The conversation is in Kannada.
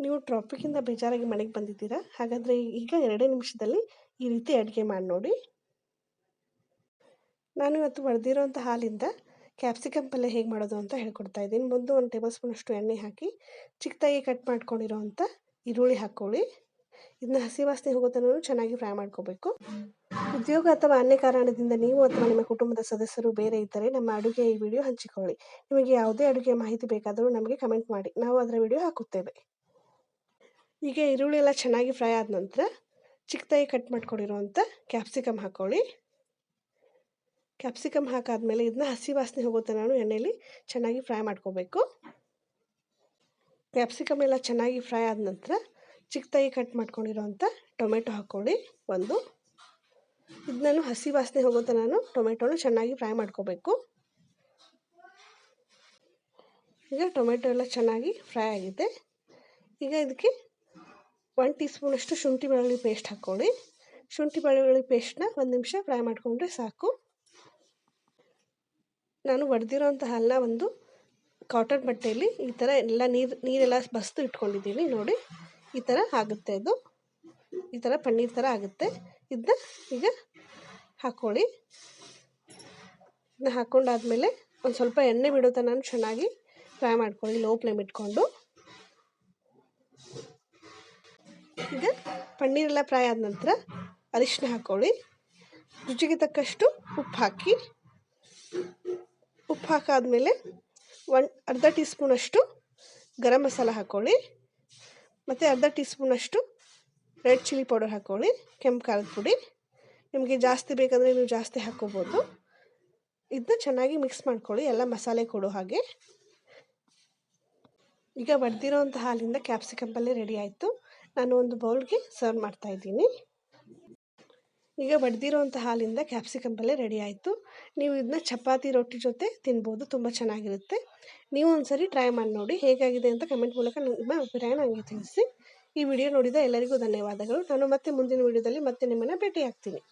ನೀವು ಟ್ರಾಫಿಕ್ಕಿಂದ ಬೇಜಾರಾಗಿ ಮನೆಗೆ ಬಂದಿದ್ದೀರಾ? ಹಾಗಾದರೆ ಈಗ ಎರಡೇ ನಿಮಿಷದಲ್ಲಿ ಈ ರೀತಿ ಅಡುಗೆ ಮಾಡಿ ನೋಡಿ. ನಾನು ಇವತ್ತು ಒಡೆದಿರೋಂಥ ಹಾಲಿಂದ ಕ್ಯಾಪ್ಸಿಕಮ್ ಪಲ್ಯ ಹೇಗೆ ಮಾಡೋದು ಅಂತ ಹೇಳ್ಕೊಡ್ತಾ ಇದ್ದೀನಿ. ಮೊದಲು ಒಂದು ಟೇಬಲ್ ಸ್ಪೂನಷ್ಟು ಎಣ್ಣೆ ಹಾಕಿ, ಚಿಕ್ಕದಾಗಿ ಕಟ್ ಮಾಡ್ಕೊಂಡಿರೋವಂಥ ಈರುಳ್ಳಿ ಹಾಕ್ಕೊಳ್ಳಿ. ಇದನ್ನ ಹಸಿ ವಾಸನೆ ಹೋಗೋ ಚೆನ್ನಾಗಿ ಫ್ರೈ ಮಾಡ್ಕೋಬೇಕು. ಉದ್ಯೋಗ ಅಥವಾ ಅನ್ಯ ಕಾರಣದಿಂದ ನೀವು ಅಥವಾ ನಿಮ್ಮ ಕುಟುಂಬದ ಸದಸ್ಯರು ಬೇರೆ ಇದ್ದರೆ ನಮ್ಮ ಅಡುಗೆ ಈ ವಿಡಿಯೋ ಹಂಚಿಕೊಳ್ಳಿ. ನಿಮಗೆ ಯಾವುದೇ ಅಡುಗೆ ಮಾಹಿತಿ ಬೇಕಾದರೂ ನಮಗೆ ಕಮೆಂಟ್ ಮಾಡಿ. ನಾವು ಅದರ ವಿಡಿಯೋ ಹಾಕುತ್ತೇವೆ. ಈಗ ಈರುಳ್ಳಿ ಎಲ್ಲ ಚೆನ್ನಾಗಿ ಫ್ರೈ ಆದ ನಂತರ ಚಿಕ್ಕದಾಗಿ ಕಟ್ ಮಾಡ್ಕೊಂಡಿರುವಂಥ ಕ್ಯಾಪ್ಸಿಕಮ್ ಹಾಕ್ಕೊಳ್ಳಿ ಕ್ಯಾಪ್ಸಿಕಮ್ ಹಾಕಾದ್ಮೇಲೆ ಇದನ್ನ ಹಸಿ ವಾಸನೆ ಹೋಗುತ್ತೆ ನಾನು ಎಣ್ಣೆಯಲ್ಲಿ ಚೆನ್ನಾಗಿ ಫ್ರೈ ಮಾಡ್ಕೋಬೇಕು. ಕ್ಯಾಪ್ಸಿಕಮ್ ಎಲ್ಲ ಚೆನ್ನಾಗಿ ಫ್ರೈ ಆದ ನಂತರ ಚಿಕ್ಕದಾಗಿ ಕಟ್ ಮಾಡ್ಕೊಂಡಿರೋವಂಥ ಟೊಮೆಟೊ ಹಾಕ್ಕೊಳ್ಳಿ ಒಂದು. ಇದನ್ನೂ ಹಸಿ ವಾಸನೆ ಹೋಗುತ್ತೆ ನಾನು ಟೊಮೆಟೊನ ಚೆನ್ನಾಗಿ ಫ್ರೈ ಮಾಡ್ಕೋಬೇಕು. ಈಗ ಟೊಮೆಟೊ ಎಲ್ಲ ಚೆನ್ನಾಗಿ ಫ್ರೈ ಆಗಿದೆ. ಈಗ ಇದಕ್ಕೆ ಒನ್ ಟೀ ಸ್ಪೂನಷ್ಟು ಶುಂಠಿ ಬೆಳ್ಳುಳ್ಳಿ ಪೇಸ್ಟ್ ಹಾಕ್ಕೊಳ್ಳಿ ಶುಂಠಿ ಬೆಳ್ಳುಳ್ಳಿ ಪೇಸ್ಟ್ನ ಒಂದು ನಿಮಿಷ ಫ್ರೈ ಮಾಡಿಕೊಂಡ್ರೆ ಸಾಕು. ನಾನು ಒಡೆದಿರೋಂಥ ಹಲ್ಲ ಒಂದು ಕಾಟನ್ ಬಟ್ಟೆಯಲ್ಲಿ ಈ ಥರ ಎಲ್ಲ ನೀರು, ನೀರೆಲ್ಲ ಬಸ್ತು ಇಟ್ಕೊಂಡಿದ್ದೀನಿ ನೋಡಿ. ಈ ಥರ ಆಗುತ್ತೆ ಇದು ಈ ಥರ ಪನ್ನೀರ್ ಥರ ಆಗುತ್ತೆ. ಇದನ್ನ ಈಗ ಹಾಕ್ಕೊಳ್ಳಿ ಇದನ್ನ ಹಾಕ್ಕೊಂಡಾದ್ಮೇಲೆ ಒಂದು ಸ್ವಲ್ಪ ಎಣ್ಣೆ ಬಿಡೋ ತನಕ ಚೆನ್ನಾಗಿ ಫ್ರೈ ಮಾಡ್ಕೊಳ್ಳಿ. ಲೋ ಫ್ಲೇಮ್ ಇಟ್ಕೊಂಡು. ಪನ್ನೀರೆಲ್ಲ ಫ್ರೈ ಆದ ನಂತರ ಅರಿಶಿನ ಹಾಕ್ಕೊಳ್ಳಿ ರುಚಿಗೆ ತಕ್ಕಷ್ಟು ಉಪ್ಪು ಹಾಕಿ. ಉಪ್ಪು ಹಾಕಾದಮೇಲೆ ಒನ್, ಅರ್ಧ ಟೀ ಸ್ಪೂನಷ್ಟು ಗರಂ ಮಸಾಲ ಹಾಕ್ಕೊಳ್ಳಿ ಮತ್ತು ಅರ್ಧ ಟೀ ಸ್ಪೂನಷ್ಟು ರೆಡ್ ಚಿಲ್ಲಿ ಪೌಡರ್ ಹಾಕ್ಕೊಳ್ಳಿ ಕೆಂಪು ಖಾರದ ಪುಡಿ. ನಿಮಗೆ ಜಾಸ್ತಿ ಬೇಕಂದರೆ ನೀವು ಜಾಸ್ತಿ ಹಾಕ್ಕೋಬೋದು ಇದನ್ನ ಚೆನ್ನಾಗಿ ಮಿಕ್ಸ್ ಮಾಡ್ಕೊಳ್ಳಿ. ಎಲ್ಲ ಮಸಾಲೆ ಕೊಡೋ ಹಾಗೆ. ಈಗ ಬಡ್ದಿರೋಂಥ ಹಾಲಿಂದ ಕ್ಯಾಪ್ಸಿಕಮ್ ಪಲ್ಯ ರೆಡಿ ಆಯಿತು. ನಾನು ಒಂದು ಬೌಲ್ಗೆ ಸರ್ವ್ ಮಾಡ್ತಾ ಇದ್ದೀನಿ. ಈಗ ಬಡ್ದಿರೋಂಥ ಹಾಲಿಂದ ಕ್ಯಾಪ್ಸಿಕಮ್ ಪಲ್ಯ ರೆಡಿ ಆಯಿತು. ನೀವು ಇದನ್ನ ಚಪಾತಿ ರೊಟ್ಟಿ ಜೊತೆ ತಿನ್ಬೋದು, ತುಂಬ ಚೆನ್ನಾಗಿರುತ್ತೆ. ನೀವು ಒಂದ್ಸರಿ ಟ್ರೈ ಮಾಡಿ ನೋಡಿ ಹೇಗಾಗಿದೆ ಅಂತ ಕಮೆಂಟ್ ಮೂಲಕ ನಿಮ್ಮ ಅಭಿಪ್ರಾಯ ನನಗೆ ತಿಳಿಸಿ. ಈ ವಿಡಿಯೋ ನೋಡಿದ ಎಲ್ಲರಿಗೂ ಧನ್ಯವಾದಗಳು. ನಾನು ಮತ್ತೆ ಮುಂದಿನ ವಿಡಿಯೋದಲ್ಲಿ ಮತ್ತೆ ನಿಮ್ಮನ್ನು ಭೇಟಿ ಆಗ್ತೀನಿ